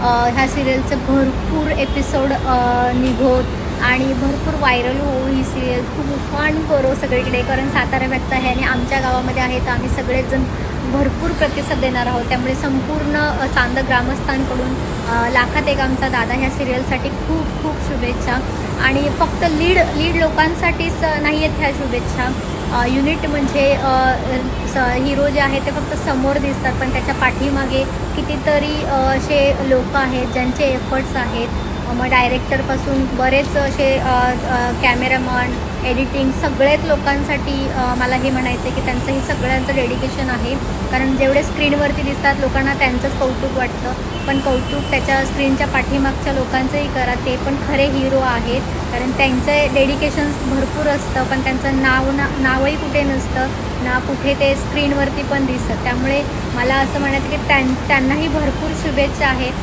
ह्या सिरियलचं भरपूर एपिसोड निघोत आणि भरपूर व्हायरल होऊ ही सिरियल खूप फन करो सगळीकडे कारण सातारा व्यक्त आहे आणि आमच्या गावामध्ये आहे तर आम्ही सगळेजण भरपूर प्रतिसाद देणार आहोत. त्यामुळे संपूर्ण चांद ग्रामस्थांकडून लाखात एक आमचा दादा ह्या सिरियलसाठी खूप खूप शुभेच्छा. आणि फक्त लीड लीड लोकांसाठीच नाही आहेत ह्या शुभेच्छा. युनिट म्हणजे हिरो जे आहे ते फक्त समोर दिसतात पण त्याच्या पाठीमागे कितीतरी असे लोक आहेत ज्यांचे एफर्ट्स आहेत. मग डायरेक्टरपासून बरेच असे कॅमेरामन एडिटिंग सगळेच लोकांसाठी मला हे म्हणायचं आहे की त्यांचं हे सगळ्यांचं डेडिकेशन आहे. कारण जेवढे स्क्रीनवरती दिसतात लोकांना त्यांचंच कौतुक वाटतं. पण कौतुक त्याच्या स्क्रीनच्या पाठीमागच्या लोकांचंही करा ते पण खरे हिरो आहेत. कारण त्यांचं डेडिकेशन भरपूर असतं पण त्यांचं नाव ना नावही कुठे नसतं. ना कुठे ते स्क्रीनवरती पण दिसतं. त्यामुळे मला असं म्हणायचं की त्यां त्यांनाही भरपूर शुभेच्छा आहेत.